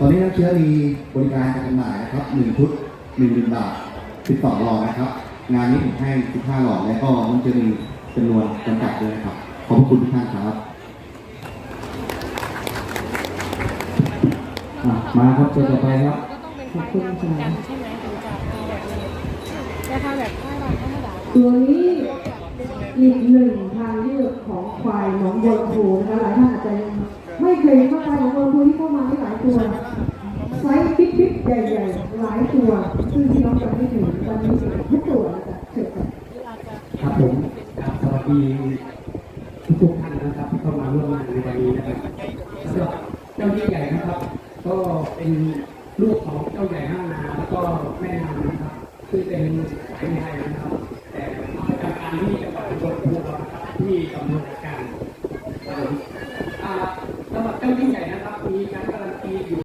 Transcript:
ตอนนี้น้ำเชื้อมีบริการการจำหน่ายนะครับหนึ่งชุดหนึ่งหมื่นบาทสิบสองหลอดนะครับ งานนี้ผมให้สิบห้าหลอดแล้วก็น้ำเชื้อมีจำนวนจำกัดด้วยนะครับ ขอบพระคุณทุกท่านครับอะมาครับตัวต่อไปครับก็ต้องเป็นควายงามเหมือนกันใช่ไหมถึงจะเอาแบบนี้แต่ถ้าแบบควายเราธรรมดา ตัวนี้อีกหนึ่งทางเลือกของควายหนองบัวลำพูนะคะหลายท่านอาจจะยัง เคยเห็นว่าควายหนองบัวลำพูที่เข้ามาที่หลายตัวไซส์บิ๊กบิ๊กใหญ่ๆหลายตัวซึ่งที่น้องจะไม่ถึงวันนี้ทุกตัวจะเชิญค่ะอาจจะครับผมครับสวัสดีทุกท่านนะครับที่เข้ามาร่วมงานในวันนี้นะครับสำหรับเจ้าที่ใหญ่นะครับ ก็เป็นลูกของเจ้าใหญ่ห้างนาแล้วก็แม่นางนะครับซึ่งเป็นสายไทยนะครับ แต่มาประจำการที่จังหวัดอุบลราชธานีนะครับที่กำหนดการครับผมอ่า สมัครเจ้าที่ใหญ่นะครับ มีการการันตีอยู่